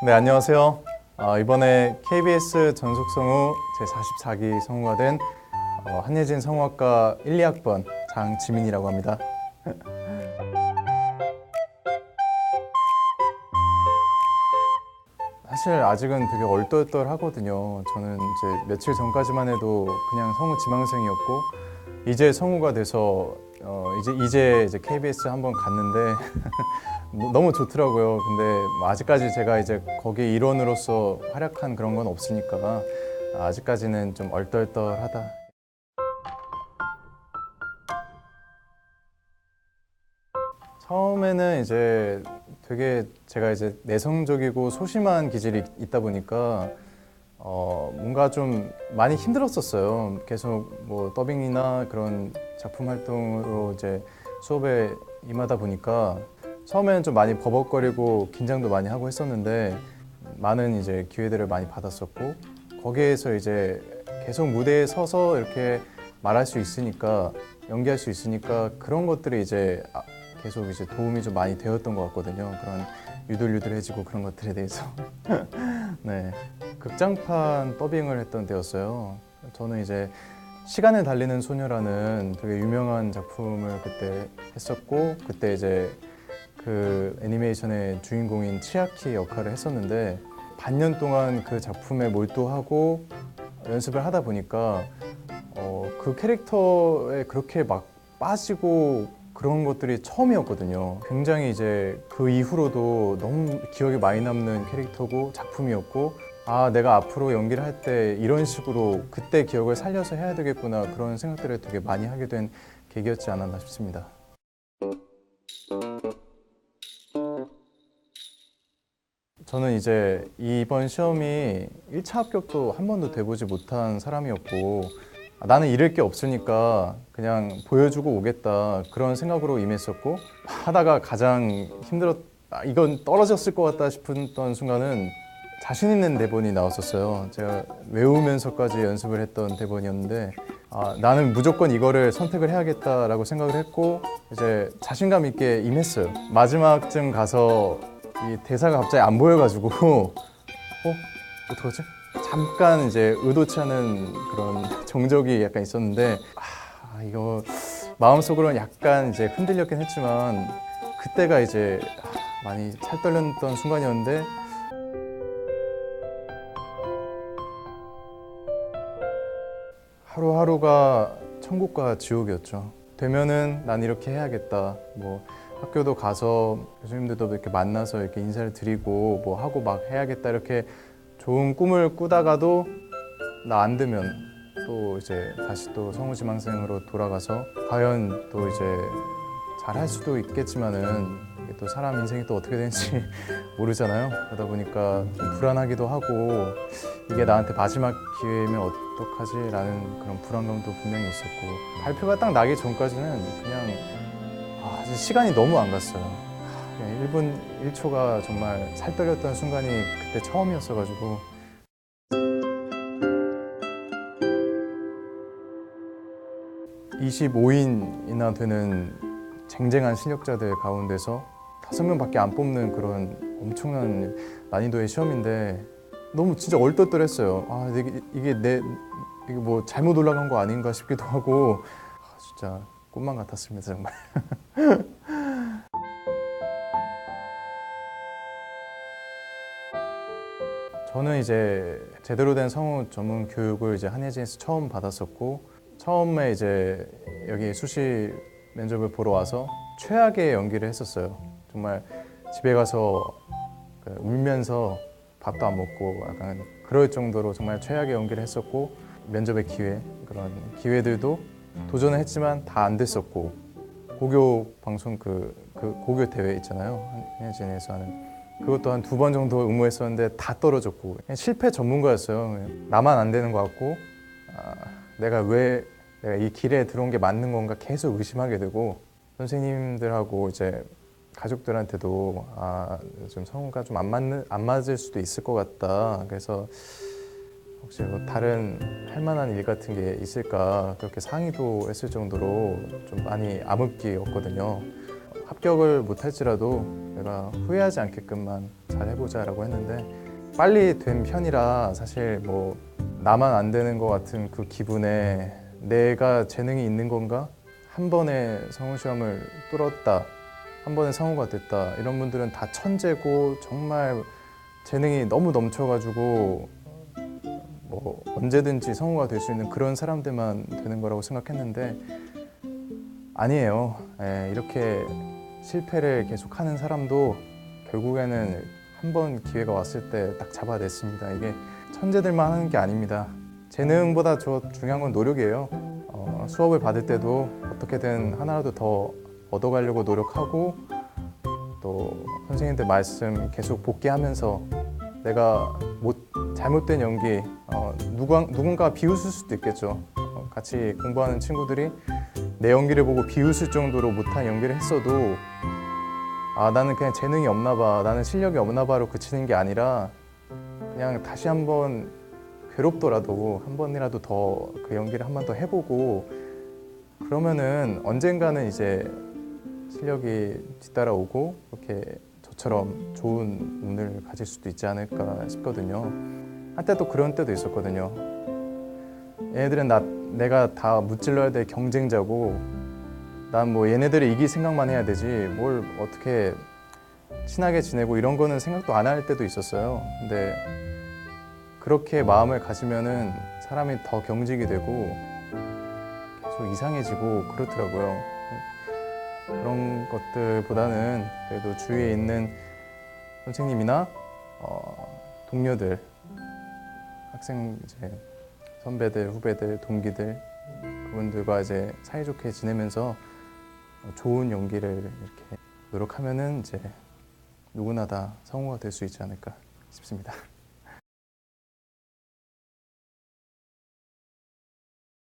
네, 안녕하세요. 어, 이번에 KBS 전속 성우 제44기 성우가 된 어, 한예진 성우학과 1, 2학번 장지민이라고 합니다. 사실 아직은 되게 얼떨떨하거든요. 저는 이제 며칠 전까지만 해도 그냥 성우 지망생이었고 이제 성우가 돼서 어, 이제 이제 이제 KBS 한번 갔는데 뭐 너무 좋더라고요. 근데 뭐 아직까지 제가 이제 거기 일원으로서 활약한 그런 건 없으니까 아직까지는 좀 얼떨떨하다. 처음에는 이제 되게 제가 이제 내성적이고 소심한 기질이 있다 보니까 어 뭔가 좀 많이 힘들었었어요. 계속 뭐 더빙이나 그런 작품 활동으로 이제 수업에 임하다 보니까 처음에는 좀 많이 버벅거리고 긴장도 많이 하고 했었는데 많은 이제 기회들을 많이 받았었고 거기에서 이제 계속 무대에 서서 이렇게 말할 수 있으니까 연기할 수 있으니까 그런 것들이 이제 아, 계속 이제 도움이 좀 많이 되었던 것 같거든요. 그런 유들유들해지고 그런 것들에 대해서. 네. 극장판 더빙을 했던 때였어요. 저는 이제 시간을 달리는 소녀라는 되게 유명한 작품을 그때 했었고 그때 이제 그 애니메이션의 주인공인 치아키 역할을 했었는데 반년 동안 그 작품에 몰두하고 연습을 하다 보니까 어, 그 캐릭터에 그렇게 막 빠지고 그런 것들이 처음이었거든요. 굉장히 이제 그 이후로도 너무 기억에 많이 남는 캐릭터고 작품이었고 아 내가 앞으로 연기를 할 때 이런 식으로 그때 기억을 살려서 해야 되겠구나 그런 생각들을 되게 많이 하게 된 계기였지 않았나 싶습니다. 저는 이제 이번 시험이 1차 합격도 한 번도 돼보지 못한 사람이었고 아, 나는 잃을 게 없으니까 그냥 보여주고 오겠다 그런 생각으로 임했었고 하다가 가장 힘들었 아, 이건 떨어졌을 것 같다 싶었던 순간은 자신 있는 대본이 나왔었어요. 제가 외우면서까지 연습을 했던 대본이었는데 아, 나는 무조건 이거를 선택을 해야겠다라고 생각을 했고 이제 자신감 있게 임했어요. 마지막쯤 가서 이 대사가 갑자기 안 보여가지고 어 어떡하지? 잠깐 이제 의도치 않은 그런 정적이 약간 있었는데 아 이거 마음속으로는 약간 이제 흔들렸긴 했지만 그때가 이제 아, 많이 살떨렸던 순간이었는데 하루하루가 천국과 지옥이었죠. 되면은 난 이렇게 해야겠다. 뭐 학교도 가서 교수님들도 이렇게 만나서 이렇게 인사를 드리고 뭐 하고 막 해야겠다 이렇게 좋은 꿈을 꾸다가도 나 안 되면 또 이제 다시 또 성우지망생으로 돌아가서 과연 또 이제 잘 할 수도 있겠지만은 또 사람 인생이 또 어떻게 되는지 모르잖아요. 그러다 보니까 좀 불안하기도 하고 이게 나한테 마지막 기회면 어떡하지라는 그런 불안감도 분명히 있었고 발표가 딱 나기 전까지는 그냥 아, 시간이 너무 안 갔어요. 아, 그냥 1분 1초가 정말 살 떨렸던 순간이 그때 처음이었어가지고 25인이나 되는 쟁쟁한 실력자들 가운데서 다섯 명밖에 안 뽑는 그런 엄청난 난이도의 시험인데 너무 진짜 얼떨떨했어요. 아 이게, 이게 내 이게 뭐 잘못 올라간 거 아닌가 싶기도 하고 아, 진짜 꿈만 같았습니다 정말. 저는 이제 제대로 된 성우 전문 교육을 이제 한예진에서 처음 받았었고 처음에 이제 여기 수시 면접을 보러 와서 최악의 연기를 했었어요. 정말 집에 가서 그 울면서 밥도 안 먹고 약간 그럴 정도로 정말 최악의 연기를 했었고 면접의 기회 그런 기회들도 도전을 했지만 다 안 됐었고 고교 방송 그, 그 고교 대회 있잖아요. 한예진에서 하는 그것도 한 두 번 정도 응모했었는데 다 떨어졌고 실패 전문가였어요. 나만 안 되는 것 같고 아, 내가 왜 내가 이 길에 들어온 게 맞는 건가 계속 의심하게 되고 선생님들하고 이제 가족들한테도 아, 좀 성우가 좀 안 맞는 안 맞을 수도 있을 것 같다. 그래서 혹시 뭐 다른 할 만한 일 같은 게 있을까 그렇게 상의도 했을 정도로 좀 많이 암흑기였거든요. 합격을 못 할지라도 내가 후회하지 않게끔만 잘 해보자라고 했는데 빨리 된 편이라 사실 뭐 나만 안 되는 것 같은 그 기분에 내가 재능이 있는 건가? 한 번에 성우 시험을 뚫었다. 한 번에 성우가 됐다. 이런 분들은 다 천재고 정말 재능이 너무 넘쳐가지고 뭐 언제든지 성우가 될 수 있는 그런 사람들만 되는 거라고 생각했는데 아니에요. 예, 이렇게 실패를 계속하는 사람도 결국에는 한 번 기회가 왔을 때 딱 잡아냈습니다. 이게 천재들만 하는 게 아닙니다. 재능보다 저 중요한 건 노력이에요. 어, 수업을 받을 때도 어떻게든 하나라도 더 얻어가려고 노력하고 또 선생님들 말씀 계속 복귀하면서 내가 못 잘못된 연기 어, 누가, 누군가 비웃을 수도 있겠죠. 어, 같이 공부하는 친구들이 내 연기를 보고 비웃을 정도로 못한 연기를 했어도 아 나는 그냥 재능이 없나 봐 나는 실력이 없나 봐로 그치는 게 아니라 그냥 다시 한번 괴롭더라도 한 번이라도 더 그 연기를 한 번 더 해보고 그러면은 언젠가는 이제 실력이 뒤따라오고 이렇게 저처럼 좋은 운을 가질 수도 있지 않을까 싶거든요. 한때 또 그런 때도 있었거든요. 얘네들은 나 내가 다 무찔러야 될 경쟁자고 난 뭐 얘네들을 이길 생각만 해야 되지 뭘 어떻게 친하게 지내고 이런 거는 생각도 안 할 때도 있었어요. 근데 그렇게 마음을 가지면은 사람이 더 경직이 되고 계속 이상해지고 그렇더라고요. 그런 것들보다는 그래도 주위에 있는 선생님이나 어, 동료들, 학생 이제 선배들, 후배들, 동기들 그분들과 이제 사이좋게 지내면서 좋은 연기를 이렇게 노력하면은 이제 누구나 다 성우가 될 수 있지 않을까 싶습니다.